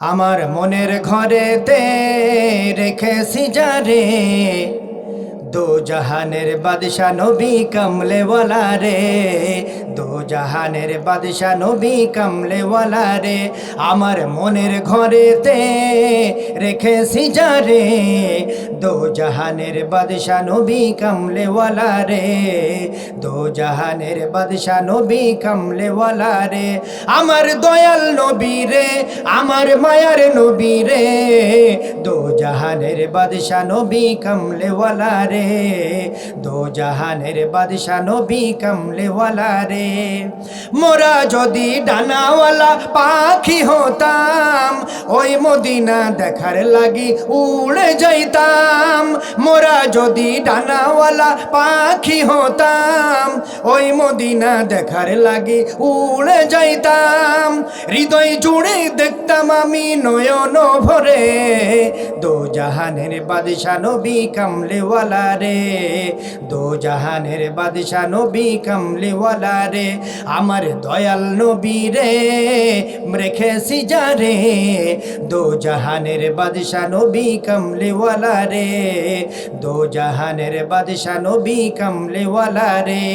আমার মনের ঘরেতে রেখেছি যারে দো জাহানের বাদশা নবী কমলেওয়ালা রে, দো জাহানের বাদশা নবী কমলেওয়ালা রে, আমার মনের ঘরেতে রেখেছি যারে দো জাহানের বাদশা নবী কমলেওয়ালা রে, দো জাহানের বাদশা নবী কমলেওয়ালা রে, আমার দয়াল নবী রে, আমার মায়ার নবী রে। জাহানের বাদশা নবী কমলেওয়ালা রে। দো জাহানের বাদশা নবী কমলেওয়ালা রে। মোরা যদি ডানাওয়ালা পাখি হতাম, ওই মদিনা দেখার লাগি উড়ে যাইতাম। মোরা যদি ডানাওয়ালা পাখি হতাম, ওই মদিনা দেখার লাগি উড়ে যাইতাম। হৃদয় জুড়ে দেখতাম আমি নয়ন ভরে। দো জাহানের বাদশা নবী কামলেওয়ালা রে। দো জাহানের বাদশা নবী কামলেওয়ালা রে। আমার দয়াল নবী রে, রেখেছি যারে দো জাহানের বাদশা নবী কামলেওয়ালা রে। দো জাহানের বাদশা নবী কামলেওয়ালা রে।